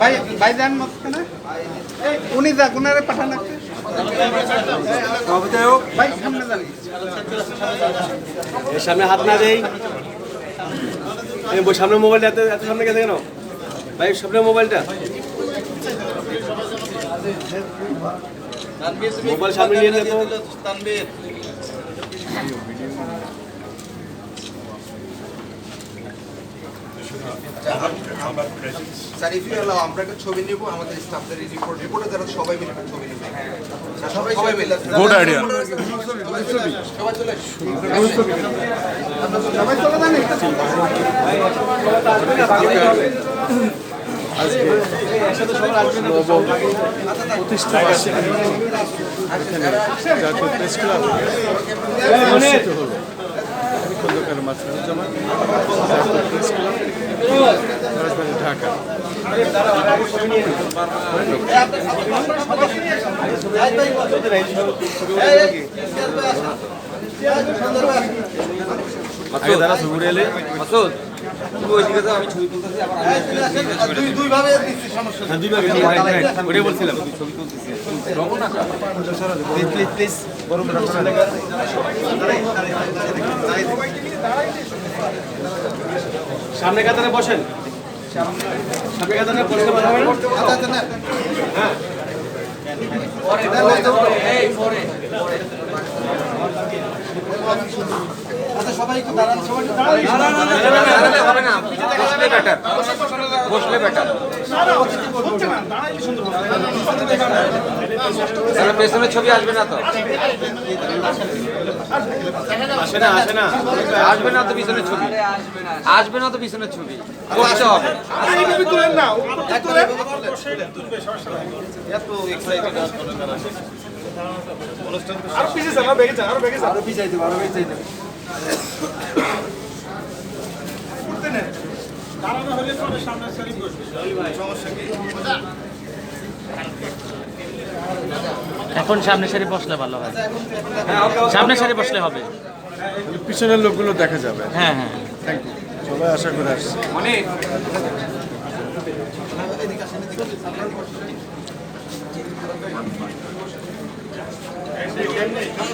ভাই ভাই যান মাঝখানে। উনি যাক উনারে পাঠান ভাই সামনে যান। এর সামনে হাত না দেই। সামনে মোবাইলটা এত এত সামনে গেছে কেন? ভাই সামনে মোবাইলটা। মোবাইল সামনে নিয়ে নিলে তো স্যার ইফ ইউ অ্যালাউ আমরা একটা ছবি নেব আমাদের স্টাফদের রিপোর্ট রিপোর্টে যারা সবাই মিলে একটা ছবি নেব সবাই সবাই মিলে Good idea. সবাই চলে সবাই চলে যান একটা জাতীয় প্রেস ক্লাব অনুষ্ঠিত হলো আমি খন্দকার মাসুদুজ্জামান প্রেস ক্লাব রাজধানী ঢাকা। আগে দাঁড়া ছবি এলে মাসুদ। হ্যাঁ সামনে কাতারে বসেন সামনে কাতারে আচ্ছা, আচ্ছা, না। আচ্ছা, দাঁড়ান, সবাই একটু দাঁড়ান। পেছনে ছবি আসবে না তো আসবে না তো পিছনের ছবি আসবে না তো পিছনের ছবি করতে হবে এখন সামনে সারি বসলে ভালো হয়। সামনে সারি বসলে হবে। পিছনের লোকগুলো দেখা যাবে। হ্যাঁ হ্যাঁ। থ্যাংক ইউ সবাই আশা করে আসছে।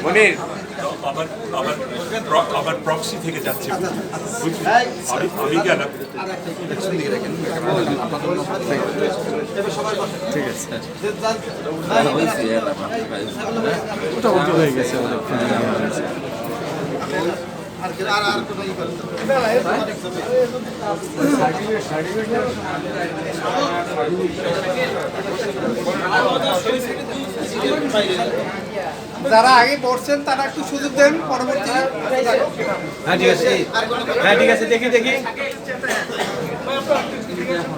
মনির আবার আবার আবার প্রক্সি থেকে যাচ্ছে আমি আমি গেলাম ঠিক আছে হয়ে গেছে হয়ে যারা আগে পড়ছেন, তারা একটু সুযোগ দেন, পরবর্তী হ্যাঁ ঠিক আছে। হ্যাঁ ঠিক আছে, দেখি দেখি।